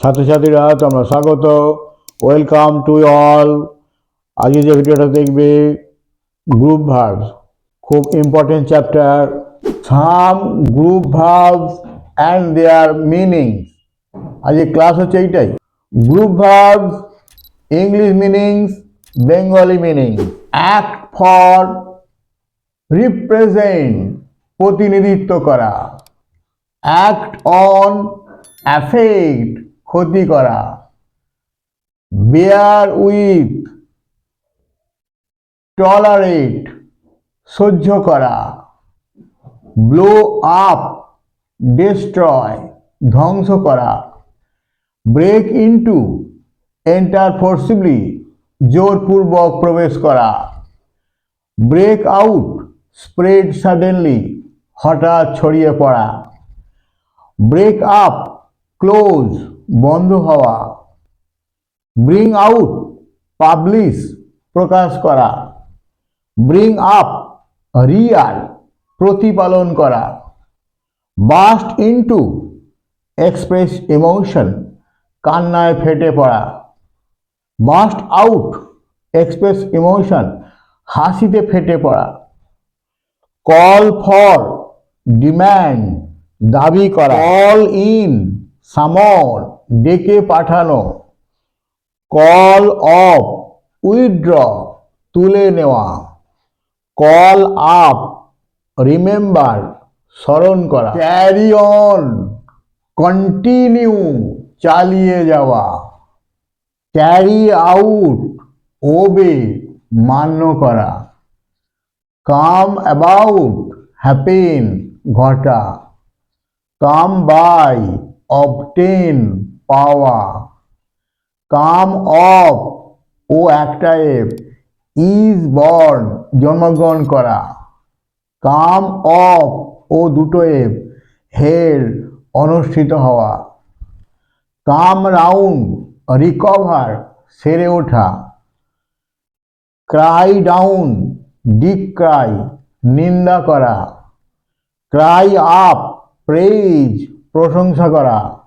ছাত্রছাত্রীরা, তোমরা স্বাগত। ওয়েলকাম টু অল আজকে যে ভিডিওটা দেখবে গ্রুপ ভার্বস খুব important chapter some group verbs and their meanings আজকে ক্লাস হচ্ছে এইটাই। Group verbs English meanings Bengali meanings act for represent প্রতিনিধিত্ব করা। অ্যাক্ট অন অ্যাফেক্ট ক্ষতি করা। বেয়ার উইথ টলারেট সহ্য করা। ব্লো আপ ডিস্ট্রয় ধ্বংস করা। ব্রেক ইনটু এন্টার ফোর্সিবলি জোরপূর্বক প্রবেশ করা। ব্রেক আউট স্প্রেড সাডেনলি হঠাৎ ছড়িয়ে পড়া। ব্রেক আপ ক্লোজ বন্ধ হওয়া। ব্রিং আউট পাবলিশ প্রকাশ করা। ব্রিং আপ রিয়াল প্রতিপালন করা। বাস্ট ইনটু এক্সপ্রেস ইমোশন কান্নায় ফেটে পড়া। বাস্ট আউট এক্সপ্রেস ইমোশন হাসিতে ফেটে পড়া। কল ফর ডিম্যান্ড দাবি করা। কল ইন সামর ডেকে পাঠানো। কল অফ উইথড্র তুলে নেওয়া। কল আপ রিমেম্বার স্মরণ করা। ক্যারি অন কন্টিনিউ চালিয়ে যাওয়া। ক্যারি আউট ওবে মান্য করা। কাম অ্যাবাউট হ্যাপেন ঘটা। কাম বাই, অবটেন পাওয়া। কাম অফ ও একটা এফ, ইজ বর্ন, জন্মগ্রহণ করা। কাম অফ ও দুটো এফ হেড অনুষ্ঠিত হওয়া। কাম রাউন্ড, রিকভার, সেরে ওঠা। ক্রাই ডাউন ডিক ক্রাই নিন্দা করা। ক্রাই আপ প্রেজ প্রশংসা করা।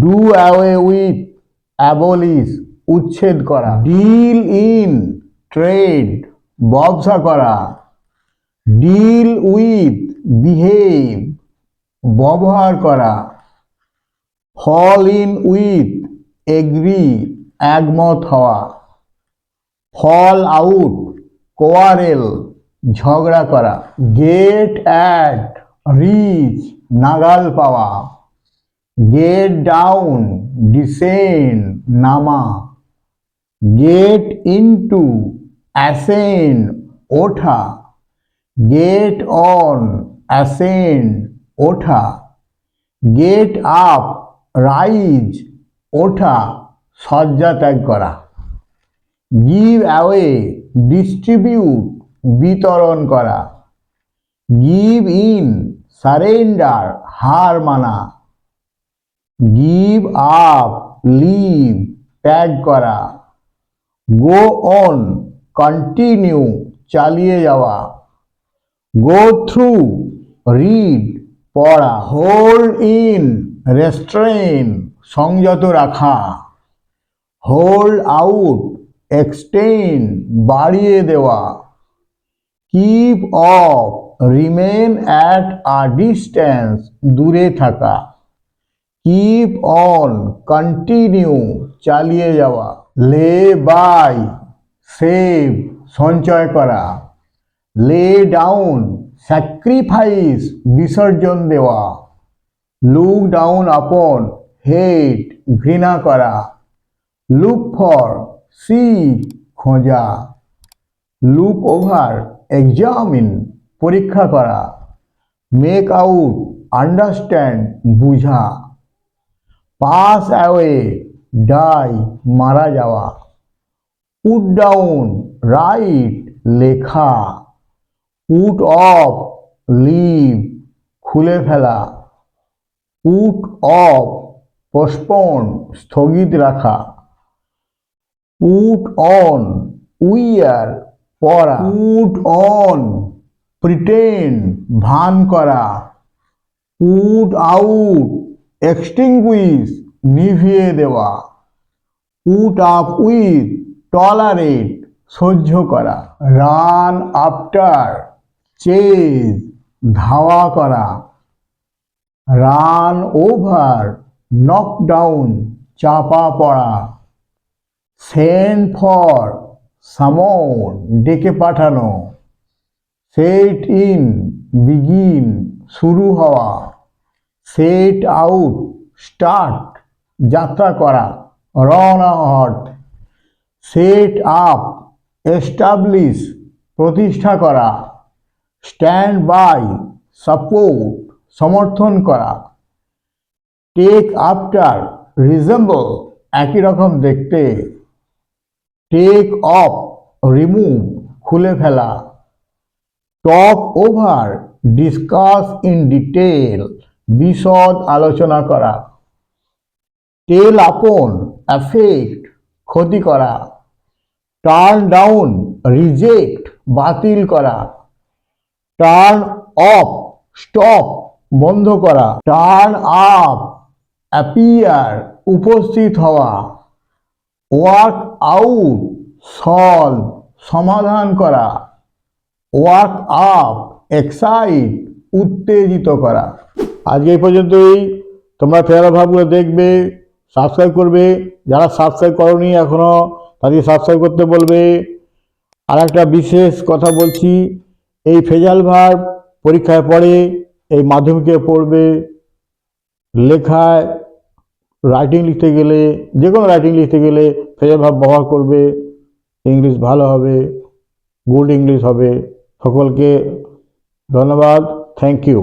ডু অ্যাওয়ে উইথ অ্যাবলিশ উচ্ছেদ করা। ডিল ইন ট্রেড ব্যবসা করা। ডিল উইথ বিহেভ ব্যবহার করা। ফল ইন উইথ এগ্রি একমত হওয়া। ফল আউট কোয়ারেল ঝগড়া করা। গেট অ্যাট রিচ নাগাল পাওয়া গেট ডাউন ডিসেন নামা গেট ইনটু অ্যাসেন ওঠা গেট অন অ্যাসেন ওঠা গেট আপ রাইজ ওঠা, শয্যা ত্যাগ করা গিভ অ্যাওয়ে ডিস্ট্রিবিউট বিতরণ করা গিভ ইন সারেন্ডার, হার মানা, গিভ আপ, লিভ, ত্যাগ করা, গো অন, কন্টিনিউ, চালিয়ে যাওয়া, গো থ্রু, রিড, পড়া, হোল্ড ইন রেস্ট্রেন সংযত রাখা, হোল্ড আউট এক্সটেন্ড বাড়িয়ে দেওয়া, keep off remain at a distance দূরে থাকা। কিপ অন কন্টিনিউ চালিয়ে যাওয়া। লে বাই সেভ সঞ্চয় করা। লে ডাউন স্যাক্রিফাইস বিসর্জন দেওয়া। লুক ডাউন আপন হেট ঘৃণা করা। লুক ফর সি খোঁজা। লুক ওভার এক্সামিন পরীক্ষা করা। মেক আউট আন্ডারস্ট্যান্ড বুঝা। পাস অ্যাওয়ে ডাই মারা যাওয়া। পুট ডাউন রাইট লেখা। পুট অফ লিভ খুলে ফেলা। পুট অফ পোস্টপোন স্থগিত রাখা। পুট অন উইয়ার পরা। পুট অন প্রিটেন্ড ভান করা পুট আউট এক্সটিংগুইশ নিভিয়ে দেওয়া পুট আপ উইথ টলারেট সহ্য করা রান আফটার চেজ ধাওয়া করা রান ওভার নকডাউন চাপা পড়া সেন্ড ফর সামন ডেকে পাঠানো। সেট ইন বিগিন শুরু হওয়া। সেট আউট স্টার্ট যাত্রা করা, রওনা হট সেট আপ এস্টাবলিশ প্রতিষ্ঠা করা। স্ট্যান্ড বাই সাপোর্ট সমর্থন করা। টেক আফটার রিজেম্বল একই রকম দেখতে। টেক অফ রিমুভ খুলে ফেলা। Talk over discuss in detail বিশদ আলোচনা করা টেল আপন অ্যাফেক্ট ক্ষতি করা টার্ন ডাউন রিজেক্ট বাতিল করা টার্ন অফ স্টপ বন্ধ করা টার্ন আপ অ্যাপিয়ার উপস্থিত হওয়া ওয়ার্ক আউট সলভ সমাধান করা। ওয়ার্ক আপ এক্সাইট উত্তেজিত করা। আজকে এই পর্যন্তই। তোমরা ফেরা ভাবগুলো দেখবে সাবস্ক্রাইব করবে। যারা সাবস্ক্রাইব করনি এখনও তাদেরকে সাবস্ক্রাইব করতে বলবে। আর একটা বিশেষ কথা বলছি, এই ফেজাল ভার পরীক্ষায় পড়ে এই মাধ্যমিকে পড়বে লেখায় রাইটিং লিখতে গেলে যে কোনো রাইটিং লিখতে গেলে ফেজাল ভাব ব্যবহার করবে। ইংলিশ ভালো হবে গুড ইংলিশ হবে। সকলকে ধন্যবাদ থ্যাংক ইউ